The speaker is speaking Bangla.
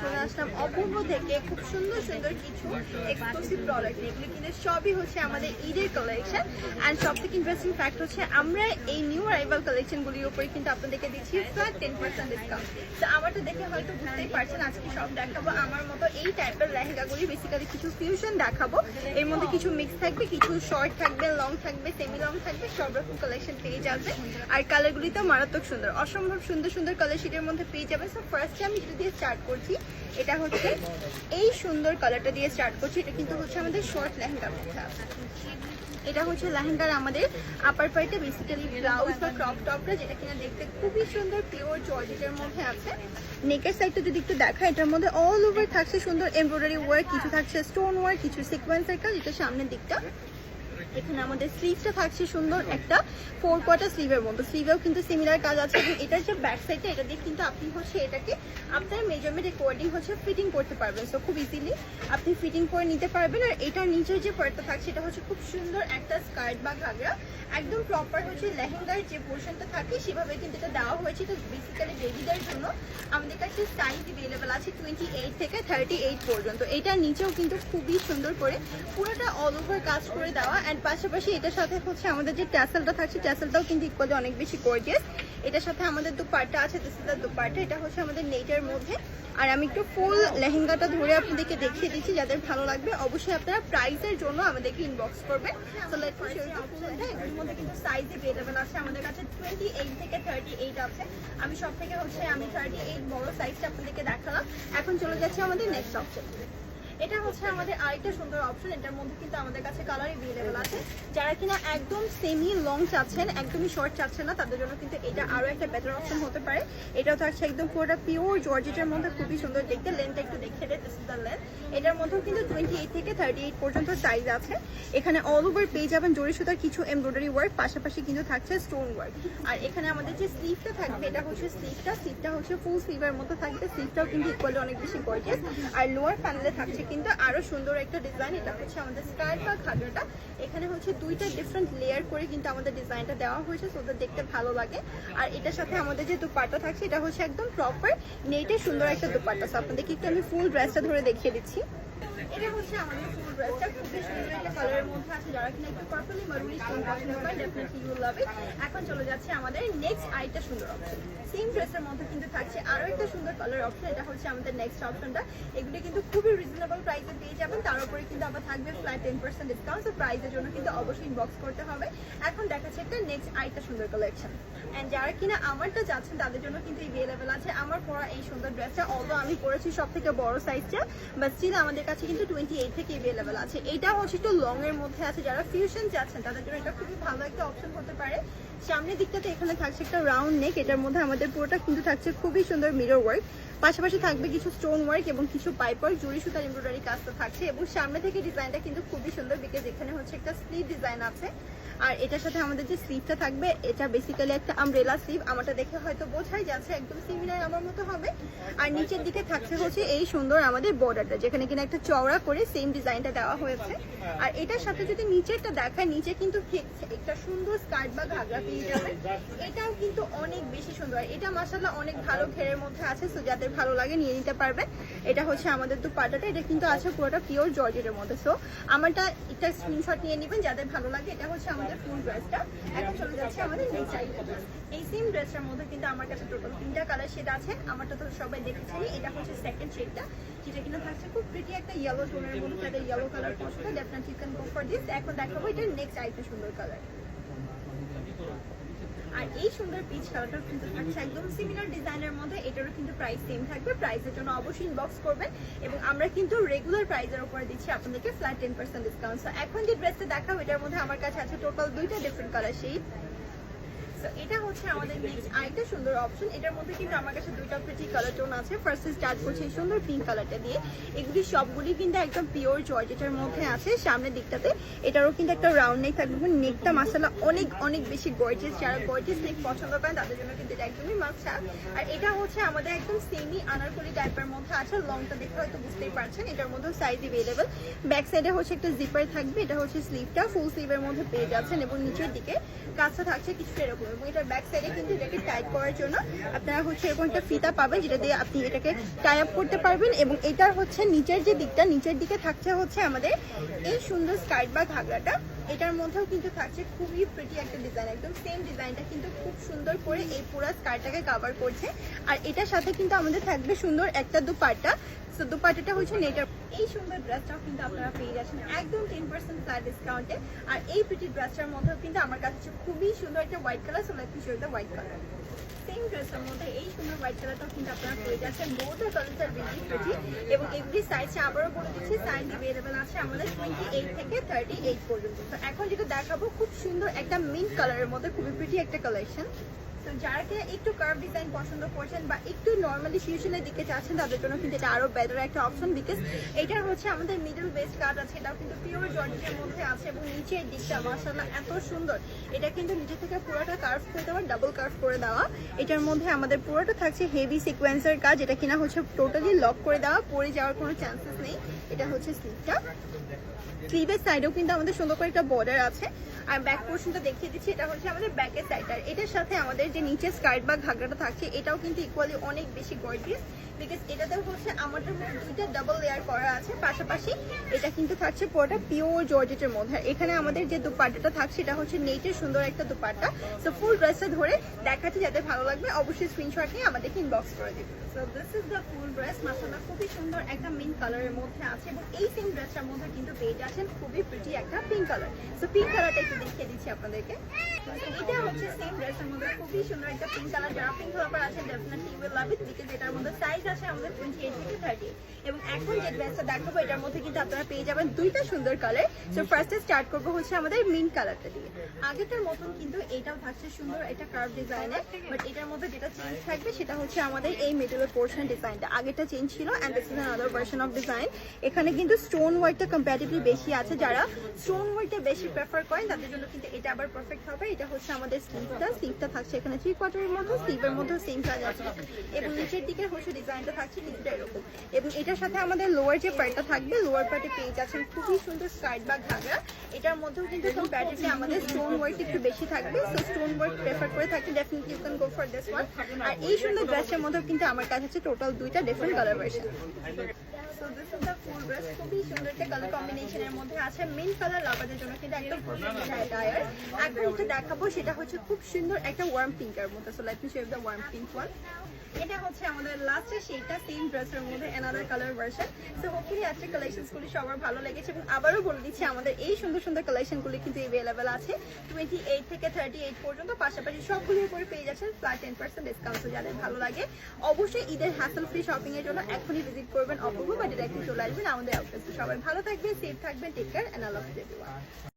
চলে আসলাম অপূর্ব থেকে খুব সুন্দর সুন্দর কিছু সবই হচ্ছে আমাদের কালেকশন অ্যান্ড সব থেকে ইন্টারেস্টিং ফ্যাক্ট হচ্ছে, আমরা এই নিউ অ্যারাইভাল কালেকশনগুলির উপরে কিন্তু আপনাদেরকে দিচ্ছি ফ্ল্যাট টেন পার্সেন্ট ডিসকাউন্ট তো আমারটা দেখে হয়তো বুঝতেই পারছেন, আজকে সব দেখাবো। আমার মতো এই টাইপের লেহেঙ্গাগুলি বেসিক্যালি কিছু ফিউশন দেখাবো। এর মধ্যে কিছু মিক্স থাকবে, কিছু শর্ট থাকবে লং থাকবে সেমি লং থাকবে, সব রকম কালেকশন পেয়ে যাবে আর কালারগুলি তো মারাত্মক সুন্দর, অসম্ভব সুন্দর সুন্দর কালার শিটের মধ্যে পেয়ে যাবেন। সো ফার্স্টে আমি যেটা দিয়ে স্টার্ট করছি, এটা হচ্ছে এই সুন্দর কালারটা দিয়ে স্টার্ট করছি। এটা কিন্তু হচ্ছে আমাদের শর্ট লেহেঙ্গার মধ্যে এটা হচ্ছে লেহেঙ্গার আমাদের আপার পার্টে বেসিক্যালি ব্লাউজ বা ক্রপ টপটা যেটা কিনা দেখতে খুবই সুন্দর পিওর জর্জেটের মধ্যে আছে। নেকের সাইডটা যদি একটু দেখা এটার মধ্যে অল ওভার থাকছে সুন্দর এমব্রয়ডারি ওয়ার্ক কিছু থাকছে স্টোন ওয়ার্ক কিছু সিকোয়েন্সের কাজ, এটা সামনের দিকটা। এখানে আমাদের স্লিভটা থাকছে সুন্দর একটা ফোর কোয়ার্টার স্লিভের মতো স্লিভেও কিন্তু সিমিলার কাজ আছে এবং এটার যে ব্যাক সাইডটা এটা দিয়ে কিন্তু আপনি হচ্ছে এটাকে আপনার মেজারমেন্ট অ্যাকর্ডিং হচ্ছে ফিটিং করতে পারবেন। সো খুব ইজিলি আপনি ফিটিং করে নিতে পারবেন। আর এটার নিচের যে পার্টটা থাকছে, এটা হচ্ছে খুব সুন্দর একটা স্কার্ট বা ঘাগরা। একদম প্রপার হচ্ছে লেহেঙ্গার যে পোর্শনটা থাকে, সেভাবে কিন্তু এটা দেওয়া হয়েছে। তো বেসিক্যালি বেবিদের জন্য আমাদের কাছে সাইজ অ্যাভেলেবেল আছে টোয়েন্টি এইট থেকে থার্টি এইট পর্যন্ত। এটার নিচেও কিন্তু খুবই সুন্দর করে পুরোটা অল ওভার কাজ করে দেওয়া। অ্যান্ড পাশাপাশি এটার সাথে হচ্ছে আমাদের যে ট্যাসেলটা থাকছে, ট্যাসেলটাও কিন্তু ইকুয়ালি অনেক বেশি গর্জিয়াস এটার সাথে আমাদের দুপারটা আছে তেসেলটার দুপারটা এটা হচ্ছে আমাদের নেটের মধ্যে। আর আমি একটু ফুল লেহেঙ্গাটা ধরে আপনাদেরকে দেখিয়ে দিচ্ছি, যাদের ভালো লাগবে, অবশ্যই আপনারা প্রাইসের জন্য আমাদেরকে ইনবক্স করবেন। তো লেট মধ্যে কিন্তু সাইজ অ্যাভেলেবেল আছে। আমাদের কাছে টোয়েন্টি এইট থেকে থার্টি এইট আছে। আমি সব থেকে হচ্ছে, আমি থার্টি এইট বড় সাইজটা আপনাদেরকে দেখালাম। এখন চলে যাচ্ছি আমাদের নেক্সট অপশন এটা হচ্ছে আমাদের আরেকটা সুন্দর অপশন এটার মধ্যে কিন্তু আমাদের কাছে কালার এভেলেবেল আছে। যারা কিনা একদম সেমি লং চাচ্ছেন, একদমই শর্ট চাচ্ছেন না, তাদের জন্য কিন্তু এটা আরও একটা বেটার অপশন হতে পারে। এটা থাকছে একদম পুরোটা পিওর জর্জেটের মধ্যে, খুবই সুন্দর দেখতে লেন্থটা একটু দেখিয়ে দেয় দিস লেন্থ এটার মধ্যেও কিন্তু টোয়েন্টি এইট থেকে থার্টি এইট পর্যন্ত সাইজ আছে। এখানে অল ওভার পেয়ে যাবেন জরি সুতার কিছু এমব্রয়ডারি ওয়ার্ক পাশাপাশি কিন্তু থাকছে স্টোন ওয়ার্ক আর এখানে আমাদের যে স্লিভটা থাকবে, এটা হচ্ছে স্লিভটা স্লিভটা হচ্ছে ফুল স্লিভের মতো থাকবে। স্লিভটাও কিন্তু ইকুয়ালি অনেক বেশি গর্জেস আর লোয়ার প্যানেলে থাকছে কিন্তু আরও সুন্দর একটা ডিজাইন এটা হচ্ছে আমাদের স্কার্ট বা ঘাগরাটা। এখানে হচ্ছে দুইটা ডিফারেন্ট লেয়ার করে কিন্তু আমাদের ডিজাইনটা দেওয়া হয়েছে সো দেখতে ভালো লাগে। আর এটার সাথে আমাদের যে দুপাট্টা থাকছে, এটা হচ্ছে একদম প্রপার নেটে সুন্দর একটা দুপাট্টা। সো আপনাদেরকে একটু আমি ফুল ড্রেসটা ধরে দেখিয়ে দিচ্ছি। এটা হচ্ছে আমাদের ফুল ড্রেসটা। খুবই সুন্দর একটা কালারের মধ্যে আছে। যারা কিনা একটু পার্পলি মারুনি স্টোন পছন্দ করেন ডেফিনেটলি ইউ লাভ ইট এখন চলে যাচ্ছে আমাদের নেক্সট আইটা সুন্দর অপশন সেম ড্রেসের মধ্যে কিন্তু থাকছে আরও একটা সুন্দর কালার অপশন এটা হচ্ছে আমাদের নেক্সট অপশনটা এগুলো কিন্তু খুবই রিজনেবল প্রাইসে পেয়ে যাবেন। তার উপরে কিন্তু আবার থাকবে ফ্ল্যাট টেন পার্সেন্ট ডিসকাউন্ট তো প্রাইসের জন্য কিন্তু অবশ্যই ইনবক্স করতে হবে। এখন দেখাচ্ছে একটা নেক্সট আইটা সুন্দর কালেকশন অ্যান্ড যারা কিনা আমারটা যাচ্ছেন তাদের জন্য কিন্তু অ্যাভেলেবেল আছে। আমার পরা এই সুন্দর ড্রেসটা অলদো আমি পরেছি সব থেকে বড় সাইজটা বাট স্টিল আমাদের কাছে কিন্তু টোয়েন্টি এইট থেকে অ্যাভেলেবেল আছে। এটা হচ্ছে একটু লং এর মধ্যে আছে। যারা ফিউশন যাচ্ছেন তাদের জন্য এটা খুবই ভালো একটা অপশন হতে পারে। সামনের দিকটাতে এখানে থাকছে একটা রাউন্ড নেক এটার মধ্যে আমাদের পুরোটা কিন্তু থাকছে খুবই সুন্দর মিরর ওয়ার্ক পাশাপাশি থাকবে কিছু স্টোন ওয়ার্ক এবং কিছু পাইপ ওয়ার্ক জুড়ি সুতার এমব্রয়ডারি কাজটা থাকছে এবং সামনে থেকে ডিজাইনটা কিন্তু খুবই সুন্দর বিকজ এখানে হচ্ছে একটা স্লিভ ডিজাইন আছে। আর এটার সাথে আমাদের যে স্লিভটা থাকবে, এটা বেসিক্যালি একটা আমব্রেলা স্লিভ আমারটা দেখে হয়তো বোঝাই যাচ্ছে, একদম সিমিলার আমার মতো হবে। আর নিচের দিকে থাকছে হচ্ছে এই সুন্দর আমাদের বর্ডারটা যেখানে কিনা একটা চওড়া করে সেম ডিজাইনটা দেওয়া হয়েছে। আর এটার সাথে যদি নিচেরটা দেখায়, নিচে কিন্তু একটা সুন্দর স্কার্ট বা ঘাগরা পেয়ে যাবে। এটাও কিন্তু অনেক বেশি সুন্দর। এটা মাসাল্লাহ অনেক ভালো ঘেরের মধ্যে আছে সো যাদের ভালো লাগে, নিয়ে নিতে পারবে। এটা হচ্ছে আমাদের তো পাটাটা এটা কিন্তু আছে পুরোটা পিওর জর্জেটের মধ্যে। সো আমারটা একটা স্ক্রিনশট নিয়ে নেবেন, যাদের ভালো লাগে, এটা হচ্ছে আমাদের ফুল ড্রেসটা এখন চলে যাচ্ছে আমাদের নেক্সট আইটেম এই সেম ড্রেসটার মধ্যে কিন্তু আমার কাছে টোটাল তিনটা কালার শেড আছে। আমারটা তো সবাই দেখেছেনই এটা হচ্ছে সেকেন্ড শেডটা যেটা কিনা থাকছে খুব প্রিটি একটা ইয়েলো টোনের মধ্যে, তাদের ইয়েলো কালার পছন্দ। Definitely can go for this এখন দেখাবো এটা নেক্সট আইটেম সুন্দর কালার আর এই সুন্দর পিচ কালারটা কিন্তু থাকছে একদম সিমিলার ডিজাইনের মধ্যে, এটারও কিন্তু প্রাইস সেম থাকবে। প্রাইসের জন্য অবশ্যই ইনবক্স করবেন এবং আমরা কিন্তু রেগুলার প্রাইসের উপরে দিচ্ছি আপনাদেরকে ফ্ল্যাট টেন পার্সেন্ট ডিসকাউন্ট এখন যে ড্রেসটা দেখাবো, এটার মধ্যে আমার কাছে আছে টোটাল দুইটা ডিফারেন্ট কালার শেড So, এটা হচ্ছে আমাদের সুন্দর অপশন এটার মধ্যে কিন্তু আমার কাছে প্রিটি কালার আছে। স্টার্ট সুন্দর পিঙ্ক দিয়ে। এগুলি কিন্তু পিওর মধ্যে আছে সামনের দিকটাতে। এটারও কিন্তু একটা রাউন্ড নেক থাকবে। নেকটা মাসালা অনেক অনেক বেশি গর্জিয়াস যারা গর্জিয়াস নেক পছন্দ করেন তাদের জন্য কিন্তু এটা একদমই আর এটা হচ্ছে আমাদের একদম সেমি আনারকলি টাইপের মধ্যে আছে। লংটা দেখে হয়তো বুঝতেই পারছেন। এটার মধ্যে সাইজ অ্যাভেলেবেল ব্যাক সাইডে হচ্ছে একটা জিপার থাকবে। এটা হচ্ছে স্লিভটা ফুল স্লিভের মধ্যে পেয়ে যাচ্ছেন। এবং নিচের দিকে কাজটা থাকছে। কিছুটা এরকম এটার ব্যাক সাইডে কিন্তু এটাকে করার জন্য আপনারা হচ্ছে এরকম একটা ফিতা পাবেন যেটা দিয়ে আপনি এটাকে টাই আপ করতে পারবেন এবং হচ্ছে নিচের যে দিকটা, নিচের দিকে থাকছে হচ্ছে আমাদের এই সুন্দর স্কার্ট বা এটার মধ্যেও কিন্তু থাকছে খুবই প্রিটি একটা ডিজাইন একদম সেম ডিজাইনটা কিন্তু খুব সুন্দর করে এই স্কার্টটাকে কভার করছে। আর এটার সাথে কিন্তু আমাদের থাকবে সুন্দর একটা দুপাট্টা। সো দুপাট্টাটা হচ্ছে নেটার এই সুন্দর ড্রেসটাও কিন্তু আপনারা পেয়ে যাচ্ছেন। একদম টেন পার্সেন্ট ফ্ল্যাট ডিসকাউন্টে আর এই প্রিটি ড্রেসটার মধ্যেও কিন্তু আমার কাছে খুবই সুন্দর একটা white colour so let me the white colour same ড্রেসের মধ্যে এই সুন্দর হোয়াইট কালারটাও কিন্তু আপনারা পেয়ে যাচ্ছেন। বোথ কালার্স আর এবং এভরি সাইজে আবারও বলে দিচ্ছি সাইজ অ্যাভেলেবেল আছে আমাদের টোয়েন্টি এইট থেকে থার্টি এইট পর্যন্ত। তো এখন যেটা দেখাবো, খুব সুন্দর একটা মিন্ট কালারের মধ্যে খুবই প্রিটি একটা কালেকশন তো যারা কিনা একটু কার্ভ ডিজাইন পছন্দ করছেন বা একটু নর্মালি ফিউশনের দিকে চাচ্ছেন, তাদের জন্য কিন্তু এটা আরও বেটার একটা অপশন বিকজ এটার হচ্ছে আমাদের মিডল বেস্ট কাট আছে, এটাও কিন্তু পিওর জর্জের মধ্যে আছে এবং নিচের দিকটা মাসাল্লাহ এত সুন্দর। এটা কিন্তু নিচে থেকে পুরোটা কার্ভ করে দেওয়া ডাবল কার্ভ করে দেওয়া। এটার মধ্যে আমাদের পুরোটা থাকছে হেভি সিকোয়েন্সের কাজ এটা কিনা হচ্ছে টোটালি লক করে দেওয়া পরে যাওয়ার কোনো চান্সেস নেই। এটা হচ্ছে স্লিপটা স্লিভের সাইডেও কিন্তু আমাদের সুন্দর করে একটা বর্ডার আছে। আর ব্যাক পোর্শনটা দেখিয়ে দিচ্ছি, এটা হচ্ছে আমাদের ব্যাকের সাইড এটার সাথে আমাদের যে নিচে স্কার্ট বা ঘাগরাটা থাকছে এটাও কিন্তু ইকুয়ালি অনেক বেশি গর্জিয়াস বিকজ এটাতে হচ্ছে আমাদের মধ্যে দুইটা ডাবল লেয়ার করা আছে, পাশাপাশি এটা কিন্তু থাকছে পুরোটা পিওর জর্জেটের মধ্যে। এখানে আমাদের যে দুপাট্টাটা থাকছে, এটা হচ্ছে নেটের সুন্দর একটা দুপাট্টা। সো ফুল ড্রেসটা ধরে দেখাচ্ছি যাতে ভালো লাগবে, অবশ্যই স্ক্রিনশট নিয়ে আমাদেরকে ইনবক্স করে দিবে। So this is the full dress মাসাল্লাহ খুবই সুন্দর একটা মিন্ট কালারের মধ্যে আছে এই সেম ড্রেসটার মধ্যে কিন্তু পেয়ে যাচ্ছেন খুবই প্রিটি একটা পিঙ্ক কালার সো পিঙ্ক কালারটা একটু দেখিয়ে দিচ্ছি আপনাদেরকে। এটা হচ্ছে সেম ড্রেসের মধ্যে খুবই সুন্দর একটা পিঙ্ক কালার যারা পিঙ্ক কালার আছে definitely will love it because এটার মধ্যে সাইজ ডিজাইন এখানে কিন্তু স্টোন ওয়ার্কটা কম্পারেটিভলি বেশি আছে। যারা স্টোন ওয়ার্কটা বেশি প্রেফার করেন, তাদের জন্য কিন্তু এটা আবার পারফেক্ট হবে। এটা হচ্ছে আমাদের স্লিভটা স্লিভটা থাকছে এখানে থ্রি কোয়ার্টারের মধ্যে স্লিভের মধ্যে সেম কাজ আছে। এবং নিচের দিকে হচ্ছে থাকছে এরকম। এবং এটার সাথে আমাদের লোয়ার যে পার্টটা থাকবে লোয়ার পার্টে পেয়ে যাচ্ছেন খুবই সুন্দর স্কার্ট বা ঘাগরা। এটার মধ্যেও কিন্তু কম্পারেটিভলি আমাদের স্টোন ওয়ার্ক একটু বেশি থাকবে। স্টোন ওয়ার্ক প্রেফার করে থাকলে definitely you can go for this one আর এই সুন্দর ড্রেসের মধ্যেও কিন্তু আমার কাছে হচ্ছে টোটাল দুইটা ডিফারেন্ট কালার ভার্সন খুবই সুন্দর একটা কালার কম্বিনেশনের মধ্যে আছে। কালার জন্য কিন্তু যেটা দেখাবো, সেটা হচ্ছে খুব সুন্দর একটা ওয়ার্ম পিঙ্কের মধ্যে। সো দ্য ওয়ার্ম এটা হচ্ছে আমাদের লাস্টের সেইটা সেম ড্রেসের মধ্যে another colour version so hopefully আজকে কালেকশনসগুলি সবার ভালো লেগেছে এবং আবারও বলে দিচ্ছি, আমাদের এই সুন্দর সুন্দর কালেকশনগুলি কিন্তু অ্যাভেলেবেল আছে। টোয়েন্টি এইট থেকে থার্টি এইট পর্যন্ত, পাশাপাশি সবগুলির উপরে পেয়ে যাচ্ছেন ফ্ল্যাট টেন পার্সেন্ট ডিসকাউন্ট যাদের ভালো লাগে, অবশ্যই ঈদের হ্যাসেল ফ্রি শপিং এর জন্য এখনই ভিজিট করবেন অপূর্ব বা ডিরেক্টলি চলে আসবেন আমাদের অফিসে সবাই ভালো থাকবেন সেফ থাকবেন টেক কেয়ার অ্যান্ড আল্লাহ